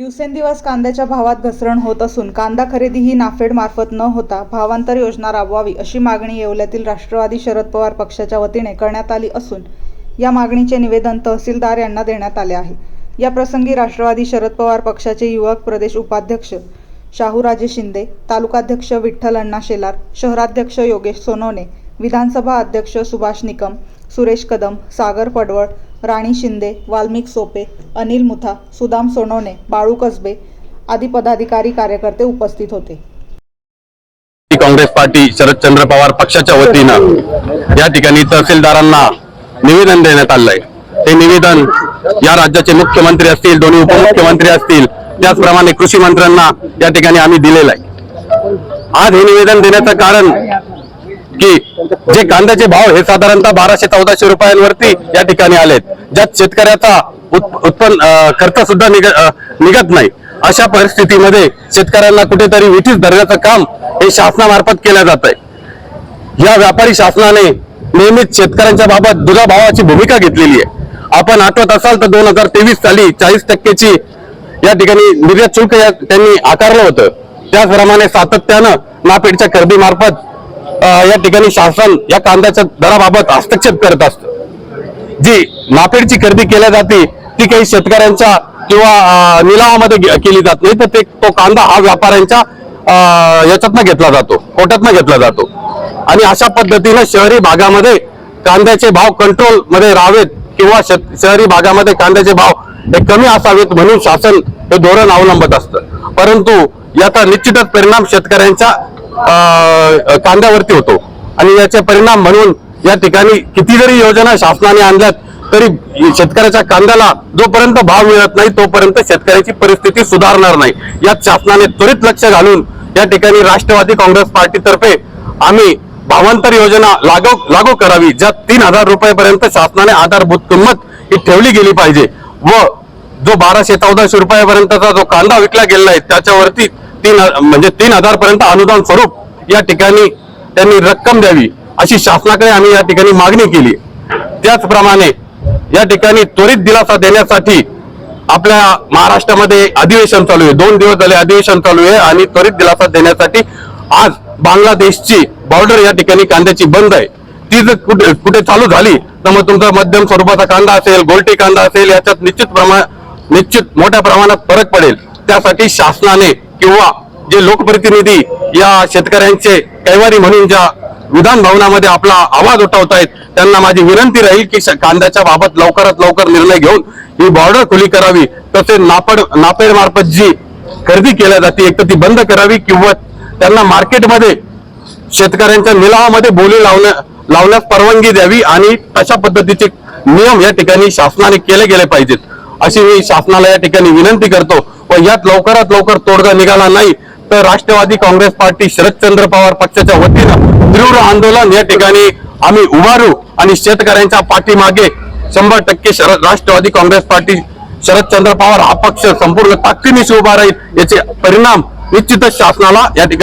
दिवसेंदिवस कांद्याच्या भावात घसरण होत असून कांदा खरेदी ही नाफेड मार्फत न होता भावांतर योजना राबवावी अशी मागणी येवल्यातील राष्ट्रवादी शरद पवार पक्षाच्या वतीने करण्यात आली असून या मागणीचे निवेदन तहसीलदार यांना देण्यात आले आहे. या प्रसंगी राष्ट्रवादी शरद पवार पक्षाचे युवक प्रदेश उपाध्यक्ष शाहूराजे शिंदे तालुकाध्यक्ष विठ्ठल अण्णा शेलार शहराध्यक्ष योगेश सोनवणे विधानसभा अध्यक्ष सुभाष निकम सुरेश कदम सागर पडवळ राणी शिंदे वाल्मिक सोपे अनिल मुथा सुदाम सोनवणे बाळू कसबे आदी पदाधिकारी कार्यकर्ते उपस्थित होते. काँग्रेस पार्टी शरदचंद्र पवार पक्षाच्या वतीनं या ठिकाणी तहसीलदारांना निवेदन देण्यात आलंय. हे निवेदन या राज्याचे मुख्यमंत्री असतील दोन्ही उपमुख्यमंत्री असतील त्याचप्रमाणे कृषी मंत्र्यांना या ठिकाणी आम्ही दिलेलं आहे. आज हे निवेदन देण्याचं कारण की जे कांद्याचे भाव हे साधारणतः बाराशे चौदाशे रुपयांवरती या ठिकाणी आलेत. ज्यात शेतकऱ्याचा उत्पन्न खर्च सुद्धा निघ- निघत नाही. अशा परिस्थितीमध्ये शेतकऱ्यांना कुठेतरी विठीच धरण्याचं काम हे शासनामार्फत केलं जात आहे. या व्यापारी शासनाने नेहमीच शेतकऱ्यांच्या बाबत दुधाभावाची भूमिका घेतलेली आहे. आपण आठवत असाल तर दोन हजार तेवीस साली चाळीस टक्केची या ठिकाणी निर्यात शुल्क या- त्यांनी आकारलं होतं. त्याचप्रमाणे सातत्यानं नापेडच्या खरेदीमार्फत या ठिकाणी शासन या कांद्याच्या दराबाबत हस्तक्षेप करत असतं. जी नापेडची खरेदी केल्या जाते ती काही शेतकऱ्यांच्या किंवा निलावामध्ये केली जात नाही. तर ते तो कांदा हा व्यापाऱ्यांच्या याच्यातनं घेतला जातो कोट्यातनं घेतला जातो. आणि अशा पद्धतीनं शहरी भागामध्ये कांद्याचे भाव कंट्रोलमध्ये राहावेत किंवा शहरी भागामध्ये कांद्याचे भाव हे कमी असावेत म्हणून शासन हे धोरण अवलंबत असतं. परंतु याचा निश्चितच परिणाम शेतकऱ्यांच्या कांद्यावरती होतो. आणि याचे परिणाम म्हणून या ठिकाणी किती जरी योजना शासनाने आणल्यात तरी शेतकऱ्याच्या कांद्याला जोपर्यंत भाव मिळत नाही तोपर्यंत शेतकऱ्याची परिस्थिती सुधारणार नाही. यात शासनाने त्वरित लक्ष घालून या ठिकाणी राष्ट्रवादी काँग्रेस पार्टीतर्फे आम्ही भावांतर योजना लागू लागू करावी ज्यात तीन हजार रुपयापर्यंत शासनाने आधारभूत किंमत ही ठेवली गेली पाहिजे. व जो बाराशे चौदाशे रुपयापर्यंतचा जो कांदा विकला गेलेला आहे त्याच्यावरती तीन म्हणजे तीन हजार पर्यंत अनुदान स्वरूप या ठिकाणी त्यांनी रक्कम द्यावी अशी शासनाकडे आम्ही या ठिकाणी मागणी केली. त्याचप्रमाणे या ठिकाणी त्वरित दिलासा देण्यासाठी आपल्या महाराष्ट्रामध्ये अधिवेशन चालू आहे. दोन दिवस झाले अधिवेशन चालू आहे आणि त्वरित दिलासा देण्यासाठी आज बांगलादेशची बॉर्डर या ठिकाणी कांद्याची बंद आहे. ती जर कुठे कुठे चालू झाली तर मग तुमचा मध्यम स्वरूपाचा कांदा असेल गोलटी कांदा असेल याच्यात निश्चित प्रमाण निश्चित मोठ्या प्रमाणात फरक पडेल. त्यासाठी शासनाने किंवा जे लोकप्रतिनिधी या शेतकऱ्यांचे कैवारी म्हणून ज्या विधान भवनामध्ये आपला आवाज उठवतायत त्यांना माझी विनंती राहील की श- कांद्याच्या बाबत लवकरात लवकर निर्णय घेऊन ही बॉर्डर खुली करावी. तसेच नापड नापेड मार्फत जी खरेदी केल्या जाते एक तर ती बंद करावी किंवा त्यांना मार्केटमध्ये शेतकऱ्यांच्या निलावामध्ये बोली लावण्या लावण्यास परवानगी द्यावी आणि अशा पद्धतीचे नियम या ठिकाणी शासनाने केले गेले पाहिजेत. अशी मी शासनाला या ठिकाणी विनंती करतो. व यात लवकरात लवकर तोडगा निघाला नाही तर राष्ट्रवादी काँग्रेस पार्टी शरदचंद्र पवार पक्षाच्या वतीनं तीव्र आंदोलन या ठिकाणी आम्ही उभारू आणि शेतकऱ्यांच्या पाठीमागे शंभर टक्के शरद राष्ट्रवादी काँग्रेस पार्टी शरदचंद्र पवार हा पक्ष संपूर्ण ताकदीनिशी उभा राहील याचे परिणाम निश्चितच शासनाला या ठिकाणी